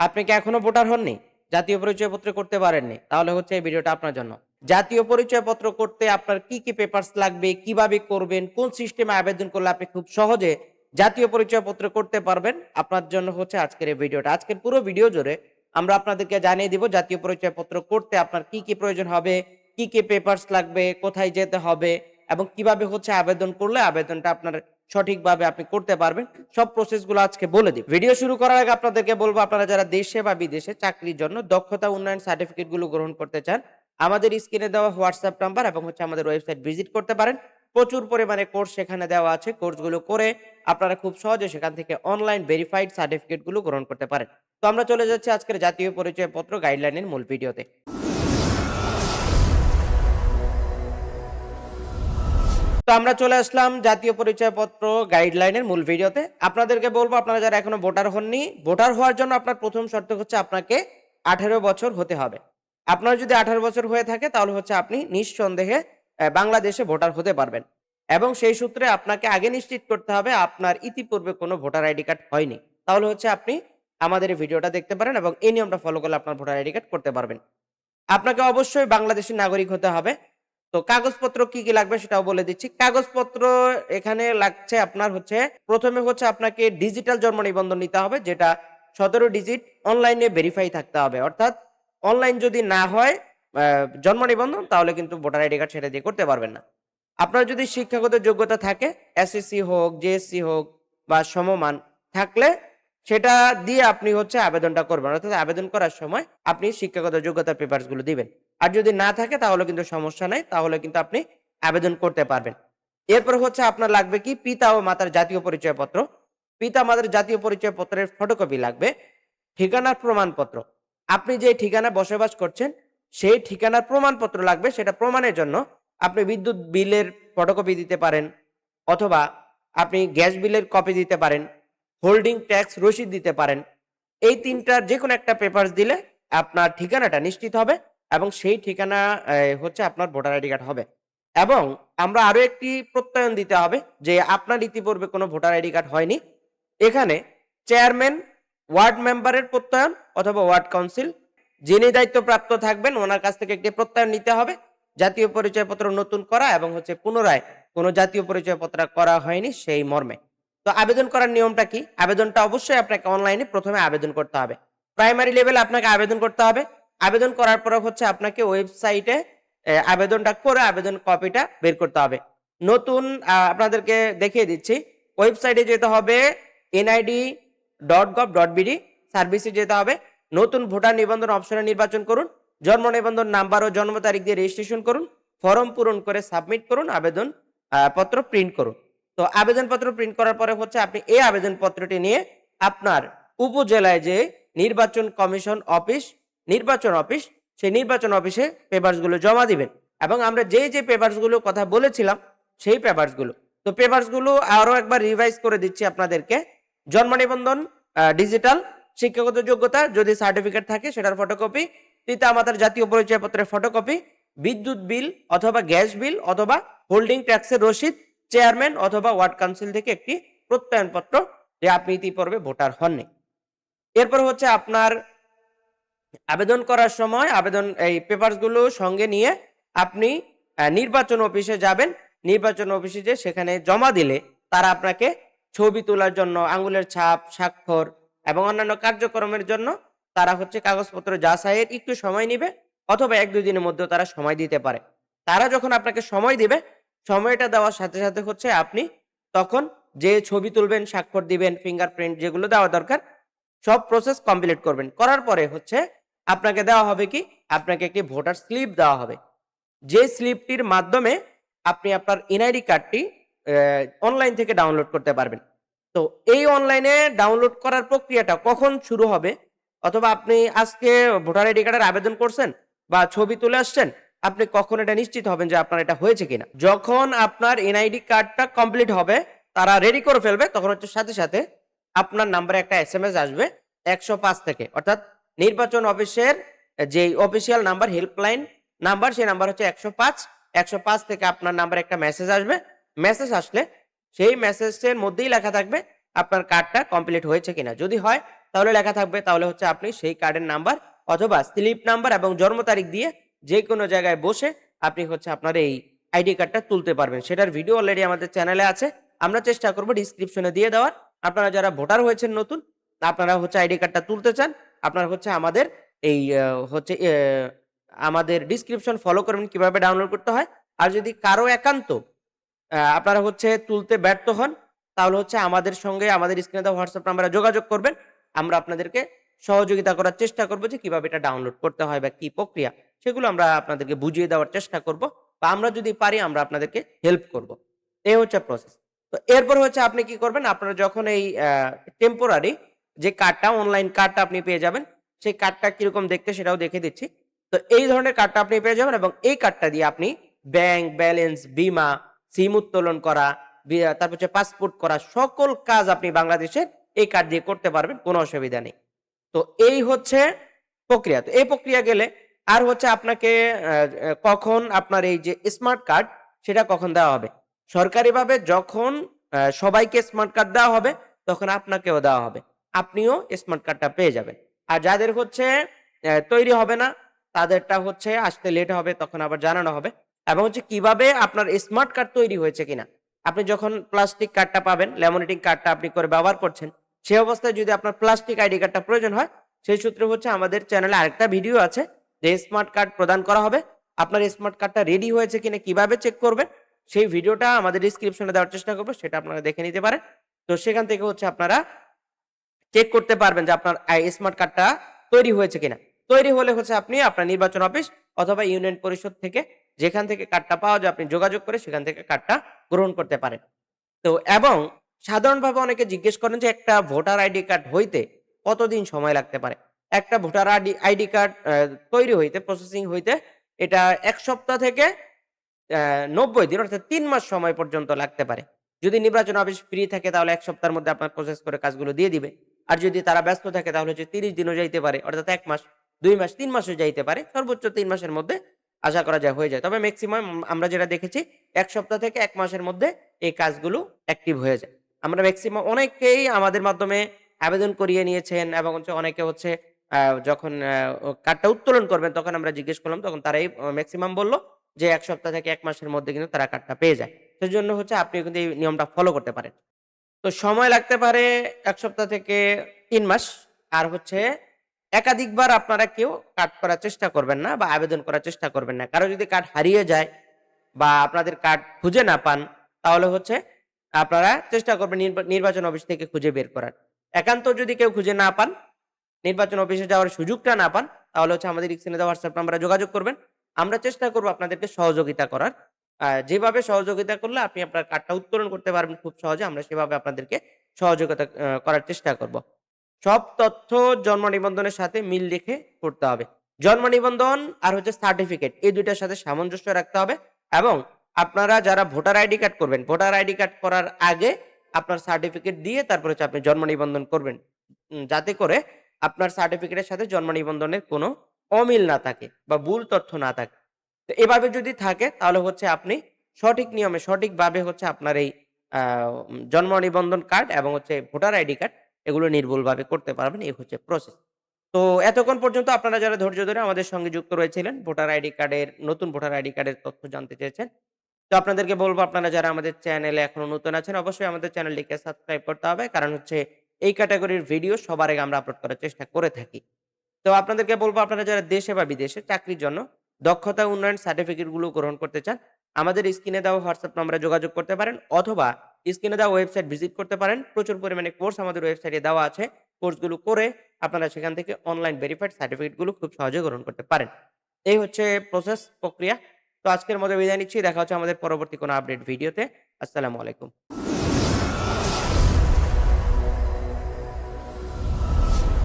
আপনি কি এখনও ভোটার হননি? জাতীয় পরিচয়পত্র করতে পারেননি। তাহলে হচ্ছে এই ভিডিওটা আপনার জন্য। জাতীয় পরিচয়পত্র করতে আপনার কি কি পেপারস লাগবে? কীভাবে করবেন? কোন সিস্টেমে আবেদন করলে আপনি খুব সহজে জাতীয় পরিচয়পত্র করতে পারবেন? আপনার জন্য হচ্ছে আজকের এই ভিডিওটা। আজকের পুরো ভিডিও জুড়ে আমরা আপনাদেরকে জানিয়ে দিব জাতীয় পরিচয়পত্র করতে আপনার কি কি প্রয়োজন হবে, কি কি পেপারস লাগবে, কোথায় যেতে হবে এবং কীভাবে হচ্ছে আবেদন করলে আবেদনটা আপনার সঠিকভাবে আপনি করতে পারবেন। সব প্রসেসগুলো আজকে বলে দিই ভিডিও শুরু করার আগে আপনাদেরকে বলব, আপনারা যারা দেশে বা বিদেশে চাকরির জন্য দক্ষতা উন্নয়ন সার্টিফিকেটগুলো গ্রহণ করতে চান, আমাদের স্ক্রিনে দেওয়া হোয়াটসঅ্যাপ নাম্বার এবং হচ্ছে আমাদের ওয়েবসাইট ভিজিট করতে পারেন। প্রচুর পরিমাণে কোর্স সেখানে দেওয়া আছে। কোর্সগুলো করে আপনারা খুব সহজে সেখান থেকে অনলাইন ভেরিফাইড সার্টিফিকেটগুলো গ্রহণ করতে পারেন। তো আমরা চলে যাচ্ছি আজকের জাতীয় পরিচয়পত্র গাইডলাইনের মূল ভিডিওতে। তো আমরা চলে আসলাম জাতীয় পরিচয়পত্র গাইডলাইনের মূল ভিডিওতে। আপনাদেরকে বলব, আপনারা যারা এখনও ভোটার হননি, ভোটার হওয়ার জন্য আপনার প্রথম শর্ত হচ্ছে আপনাকে আঠারো বছর হতে হবে। আপনার যদি আঠারো বছর হয়ে থাকে, তাহলে হচ্ছে আপনি নিঃসন্দেহে বাংলাদেশে ভোটার হতে পারবেন। এবং সেই সূত্রে আপনাকে আগে নিশ্চিত করতে হবে, আপনার ইতিপূর্বে কোনো ভোটার আইডি কার্ড হয়নি। তাহলে হচ্ছে আপনি আমাদের এই ভিডিওটা দেখতে পারেন এবং এই নিয়মটা ফলো করলে আপনার ভোটার আইডি কার্ড করতে পারবেন। আপনাকে অবশ্যই বাংলাদেশের নাগরিক হতে হবে। তো কাগজপত্র কি কি লাগবে সেটাও বলে দিচ্ছি। কাগজপত্র এখানে লাগছে আপনার হচ্ছে, প্রথমে হচ্ছে আপনাকে ডিজিটাল জন্ম নিবন্ধন নিতে হবে, যেটা সতেরো ডিজিট অনলাইনে ভেরিফাই থাকতে হবে। অর্থাৎ অনলাইন যদি না হয় জন্ম নিবন্ধন, তাহলে কিন্তু ভোটার আইডি কার্ড সেটা দিয়ে করতে পারবেন না। আপনার যদি শিক্ষাগত যোগ্যতা থাকে এসএসসি হোক জেএসসি হোক, বা সমমান থাকলে সেটা দিয়ে আপনি হচ্ছে আবেদনটা করবেন। অর্থাৎ আবেদন করার সময় আপনি শিক্ষাগত যোগ্যতার পেপারসগুলো দিবেন। আর যদি না থাকে তাহলে কিন্তু সমস্যা নাই, তাহলে কিন্তু আপনি আবেদন করতে পারবেন। এরপর হচ্ছে আপনার লাগবে কি, পিতা ও মাতার জাতীয় পরিচয়পত্র। পিতা, মাতার জাতীয় পরিচয়পত্রের ফটোকপি লাগবে, ঠিকানার প্রমাণপত্র। আপনি যে ঠিকানা বসবাস করছেন, সেই ঠিকানার প্রমাণপত্র লাগবে, সেটা প্রমাণের জন্য আপনি বিদ্যুৎ বিলের ফটোকপি দিতে পারেন, অথবা আপনি গ্যাস বিলের কপি দিতে পারেন হোল্ডিং ট্যাক্স রসিদ দিতে পারেন। এই তিনটার যে কোনো একটা পেপারস দিলে আপনার ঠিকানাটা নিশ্চিত হবে। এবং সেই ঠিকানা হচ্ছে আপনার ভোটার আইডি কার্ড হবে। এবং আমরা আরও একটি প্রত্যয়ন দিতে হবে যে আপনার ইতিপূর্বে কোনো ভোটার আইডি কার্ড হয়নি। এখানে চেয়ারম্যান, ওয়ার্ড মেম্বারের প্রত্যয়ন অথবা ওয়ার্ড কাউন্সিল, যিনি দায়িত্বপ্রাপ্ত থাকবেন ওনার কাছ থেকে একটি প্রত্যয়ন নিতে হবে। জাতীয় পরিচয়পত্র নতুন করা এবং হচ্ছে পুনরায় কোনো জাতীয় পরিচয়পত্র করা হয়নি সেই মর্মে। তো আবেদন করার নিয়মটা কি? আবেদনটা অবশ্যই আপনাকে অনলাইনে প্রথমে আবেদন করতে হবে। প্রাইমারি লেভেল আপনাকে আবেদন করতে হবে। আবেদন করার পরে হচ্ছে আপনাকে ওয়েবসাইটে আবেদনটা করে আবেদন কপিটা বের করতে হবে। নতুন আপনাদেরকে দেখিয়ে দিচ্ছি। ওয়েবসাইটে যেতে হবে NID dot gov dot BD, সার্ভিসে যেতে হবে। নতুন ভোটার নিবন্ধন অপশনে নির্বাচন করুন। জন্ম নিবন্ধন নাম্বার ও জন্ম তারিখ দিয়ে রেজিস্ট্রেশন করুন। ফর্ম পূরণ করে সাবমিট করুন আবেদন পত্র প্রিন্ট করুন। তো আবেদনপত্র প্রিন্ট করার পরে হচ্ছে আপনি এই আবেদনপত্রটি নিয়ে আপনার উপজেলায় যে নির্বাচন কমিশন অফিস নির্বাচন অফিস, সেই নির্বাচন অফিসে পেপারসগুলো জমা দিবেন। এবং আমরা যে যে পেপারসগুলো কথা বলেছিলাম, সেই পেপারসগুলো তো পেপারসগুলো আরও একবার রিভাইজ করে দিচ্ছি আপনাদেরকে। জন্ম নিবন্ধন ডিজিটাল শিক্ষাগত যোগ্যতা, যদি সার্টিফিকেট থাকে সেটার ফটোকপি পিতা মাতার জাতীয় পরিচয়পত্রের ফটোকপি বিদ্যুৎ বিল অথবা গ্যাস বিল অথবা হোল্ডিং ট্যাক্সের রসিদ চেয়ারম্যান অথবা ওয়ার্ড কাউন্সিল থেকে একটি প্রত্যয়নপত্র যে আপনি ইতিপূর্বে ভোটার হননি। এরপর হচ্ছে আপনার আবেদন করার সময় আবেদন, এই পেপারসগুলো সঙ্গে নিয়ে আপনি নির্বাচন অফিসে যাবেন। নির্বাচন অফিসে যে সেখানে জমা দিলে তারা আপনাকে ছবি তোলার জন্য আঙ্গুলের ছাপ, স্বাক্ষর এবং অন্যান্য কার্যক্রমের জন্য তারা হচ্ছে কাগজপত্র যা যাচাইয়ের একটু সময় নিবে অথবা এক, দুই দিনের মধ্যে তারা সময় দিতে পারে। তারা যখন আপনাকে সময় দিবে, সময়টা দেওয়ার সাথে সাথে হচ্ছে আপনি তখন যে ছবি তুলবেন, স্বাক্ষর দিবেন ফিঙ্গারপ্রিন্ট যেগুলো দেওয়া দরকার সব প্রসেস কমপ্লিট করবেন। করার পরে হচ্ছে আপনাকে দেওয়া হবে কি? আপনাকে একটি ভোটার স্লিপ দেওয়া হবে। যে স্লিপটির মাধ্যমে আপনি আপনার এনআইডি কার্ডটি অনলাইন থেকে ডাউনলোড করতে পারবেন। তো এই অনলাইনে ডাউনলোড করার প্রক্রিয়াটা কখন শুরু হবে? অথবা আপনি আজকে ভোটার আইডি কার্ডের আবেদন করছেন বা ছবি তুলে আসছেন, আপনি কখন এটা নিশ্চিত হবেন যে আপনার এটা হয়েছে কিনা? যখন আপনার এনআইডি কার্ডটা কমপ্লিট হবে, তারা রেডি করে ফেলবে, তখন হচ্ছে সাথে সাথে আপনার নাম্বারে একটা এস এম এস আসবে একশো পাঁচ থেকে। অর্থাৎ নির্বাচন অফিসের যে অফিসিয়াল নাম্বার হেল্পলাইন নাম্বার সেই নাম্বার হচ্ছে একশো পাঁচ। একশো পাঁচ থেকে আপনার নাম্বারে একটা মেসেজ আসবে। মেসেজ আসলে সেই মেসেজের মধ্যেই লেখা থাকবে আপনার কার্ডটা কমপ্লিট হয়েছে কিনা। যদি হয়, তাহলে লেখা থাকবে, তাহলে হচ্ছে আপনি সেই কার্ডের নাম্বার অথবা স্লিপ নাম্বার এবং জন্ম তারিখ দিয়ে যে কোনো জায়গায় বসে আপনি হচ্ছে আপনার এই আইডি কার্ডটা তুলতে পারবেন। সেটার ভিডিও অলরেডি আমাদের চ্যানেলে আছে। আমরা চেষ্টা করব ডিসক্রিপশনে দিয়ে দেওয়ার। আপনারা যারা ভোটার হয়েছেন নতুন, আপনারা হচ্ছে আইডি কার্ডটা তুলতে চান, আপনারা হচ্ছে আমাদের এই হচ্ছে আমাদের ডিসক্রিপশন ফলো করবেন কীভাবে ডাউনলোড করতে হয়। আর যদি কারও একান্ত আপনারা হচ্ছে তুলতে ব্যর্থ হন, তাহলে হচ্ছে আমাদের সঙ্গে, আমাদের স্ক্রিনে দেওয়া হোয়াটসঅ্যাপ নাম্বারে যোগাযোগ করবেন। আমরা আপনাদেরকে সহযোগিতা করার চেষ্টা করব যে কীভাবে এটা ডাউনলোড করতে হয় বা কি প্রক্রিয়া, সেগুলো আমরা আপনাদেরকে বুঝিয়ে দেওয়ার চেষ্টা করব বা আমরা যদি পারি আমরা আপনাদেরকে হেল্প করব। এই হচ্ছে প্রসেস তো এরপর হচ্ছে আপনি কি করবেন? আপনারা যখন এই টেম্পোরারি যে কার্ডটা অনলাইন কার্ডটা আপনি পেয়ে যাবেন, সেই কার্ডটা কীরকম দেখতে সেটাও দেখে দিচ্ছি। তো এই ধরনের কার্ডটা আপনি পেয়ে যাবেন এবং এই কার্ডটা দিয়ে আপনি ব্যাংক ব্যালেন্স বিমা সিম উত্তোলন করা তারপর হচ্ছে পাসপোর্ট করা, সকল কাজ আপনি বাংলাদেশে এই কার্ড দিয়ে করতে পারবেন, কোনো অসুবিধা নেই। তো এই হচ্ছে প্রক্রিয়া। তো এই প্রক্রিয়া গেলে আর হচ্ছে আপনাকে কখন আপনার এই যে স্মার্ট কার্ড সেটা কখন দেওয়া হবে? সরকারিভাবে যখন সবাইকে স্মার্ট কার্ড দেওয়া হবে, তখন আপনাকেও দেওয়া হবে। আপনিও স্মার্ট কার্ডটা পেয়ে যাবেন। আর যাদের হচ্ছে তৈরি হবে না, তাদেরটা হচ্ছে আসতে লেট হবে, তখন আবার জানানো হবে। এবং হচ্ছে কীভাবে আপনার স্মার্ট কার্ড তৈরি হয়েছে কিনা। আপনি যখন প্লাস্টিক কার্ডটা পাবেন ল্যামিনেটিং কার্ডটা আপনি করে ব্যবহার করছেন সেই অবস্থায় যদি আপনার প্লাস্টিক আইডি কার্ডটা প্রয়োজন হয়, সেই সূত্রে হচ্ছে আমাদের চ্যানেলে আরেকটা ভিডিও আছে, যে স্মার্ট কার্ড প্রদান করা হবে। আপনার স্মার্ট কার্ডটা রেডি হয়েছে কিনা, কীভাবে চেক করবেন সেই ভিডিওটা আমাদের ডিসক্রিপশনে দেওয়ার চেষ্টা করব, সেটা আপনারা দেখে নিতে পারেন। তো সেখান থেকে হচ্ছে আপনারা চেক করতে পারবেন যে আপনার স্মার্ট কার্ডটা তৈরি হয়েছে কিনা। তৈরি হলে হচ্ছে আপনি আপনার নির্বাচন অফিস অথবা ইউনিয়ন পরিষদ থেকে যেখান থেকে কার্ডটা পাওয়া যায়, আপনি যোগাযোগ করে সেখান থেকে কার্ডটা গ্রহণ করতে পারেন। তো এবং সাধারণভাবে অনেকে জিজ্ঞেস করেন যে একটা ভোটার আইডি কার্ড হইতে কতদিন সময় লাগতে পারে? একটা ভোটার আইডি আইডি কার্ড তৈরি হইতে প্রসেসিং হইতে এটা এক সপ্তাহ থেকে নব্বই দিন, অর্থাৎ তিন মাস সময় পর্যন্ত লাগতে পারে। যদি নির্বাচন অফিস ফ্রি থাকে, তাহলে এক সপ্তাহের মধ্যে আপনার প্রসেস করে কাজগুলো দিয়ে দিবে। আর যদি তারা ব্যস্ত থাকে, তাহলে হচ্ছে তিরিশ দিনও যাইতে পারে, অর্থাৎ এক মাস, দুই মাস, তিন মাসও যাইতে পারে। সর্বোচ্চ তিন মাসের মধ্যে আশা করা যায় হয়ে যায়। তবে ম্যাক্সিমাম আমরা যেটা দেখেছি, এক সপ্তাহ থেকে এক মাসের মধ্যে এই কাজগুলো অ্যাক্টিভ হয়ে যায়। আমরা ম্যাক্সিমাম অনেকেই আমাদের মাধ্যমে আবেদন করিয়ে নিয়েছেন এবং হচ্ছে অনেকে হচ্ছে যখন কার্ডটা উত্তোলন করবেন, তখন আমরা জিজ্ঞেস করলাম, তখন তারাই ম্যাক্সিমাম বলল। যে এক সপ্তাহ থেকে এক মাসের মধ্যে কিন্তু তারা কার্ডটা পেয়ে যায়। সেজন্য হচ্ছে আপনি কিন্তু এই নিয়মটা ফলো করতে পারেন। তো সময় লাগতে পারে এক সপ্তাহ থেকে তিন মাস। আর হচ্ছে একাধিকবার আপনারা কেউ কার্ড করার চেষ্টা করবেন না বা আবেদন করার চেষ্টা করবেন না। কারও যদি কার্ড হারিয়ে যায় বা আপনাদের কার্ড খুঁজে না পান, তাহলে হচ্ছে আপনারা চেষ্টা করবেন নির্বা- নির্বাচন অফিস থেকে খুঁজে বের করার। একান্ত যদি কেউ খুঁজে না পান, নির্বাচন অফিসে যাওয়ার সুযোগটা না পান, তাহলে হচ্ছে আমাদের দেওয়া হোয়াটসঅ্যাপ নাম্বারে যোগাযোগ করবেন। আমরা চেষ্টা করব আপনাদেরকে সহযোগিতা করার। যেভাবে সহযোগিতা করলে আপনি আপনার কার্ডটা উত্তোলন করতে পারবেন খুব সহজে, আমরা সেভাবে আপনাদেরকে সহযোগিতা করার চেষ্টা করব। সব তথ্য জন্ম নিবন্ধনের সাথে মিল রেখে করতে হবে। জন্ম নিবন্ধন আর হচ্ছে সার্টিফিকেট, এই দুইটার সাথে সামঞ্জস্য রাখতে হবে এবং আপনারা যারা ভোটার আইডি কার্ড করবেন, ভোটার আইডি কার্ড করার আগে আপনার সার্টিফিকেট দিয়ে তারপরে হচ্ছে আপনি জন্ম নিবন্ধন করবেন। যাতে করে আপনার সার্টিফিকেটের সাথে জন্ম নিবন্ধনের কোনো অমিল না থাকে বা ভুল তথ্য না থাকে। তো এভাবে যদি থাকে, তাহলে হচ্ছে আপনি সঠিক নিয়মে, সঠিকভাবে হচ্ছে আপনার এই জন্ম নিবন্ধন কার্ড এবং হচ্ছে ভোটার আইডি কার্ড এগুলো নির্ভুলভাবে করতে পারবেন, এই হচ্ছে প্রসেস তো এতক্ষণ পর্যন্ত আপনারা যারা ধৈর্য ধরে আমাদের সঙ্গে যুক্ত রয়েছিলেন ভোটার আইডি কার্ডের নতুন ভোটার আইডি কার্ডের তথ্য জানতে চেয়েছেন, তো আপনাদেরকে বলব, আপনারা যারা আমাদের চ্যানেলে এখনও নতুন আছেন, অবশ্যই আমাদের চ্যানেলটিকে সাবস্ক্রাইব করতে হবে, কারণ হচ্ছে এই ক্যাটাগরির ভিডিও সবার আগে আমরা আপলোড করার চেষ্টা করে থাকি। তো আপনাদেরকে বলব, আপনারা যারা দেশে বা বিদেশে চাকরির জন্য দক্ষতা, উন্নয়ন সার্টিফিকেটগুলো গ্রহণ করতে চান, আমাদের স্ক্রিনে দেওয়া হোয়াটসঅ্যাপ নম্বরে যোগাযোগ করতে পারেন অথবা স্ক্রিনে দেওয়া ওয়েবসাইট ভিজিট করতে পারেন। প্রচুর পরিমাণে কোর্স আমাদের ওয়েবসাইটে দেওয়া আছে। কোর্সগুলো করে আপনারা সেখান থেকে অনলাইন ভেরিফাইড সার্টিফিকেটগুলো খুব সহজে গ্রহণ করতে পারেন। এই হচ্ছে প্রসেস প্রক্রিয়া। তো আজকের মতো বিদায় নিচ্ছি। দেখা হচ্ছে আমাদের পরবর্তী কোনো আপডেট ভিডিওতে আসসালামু আলাইকুম।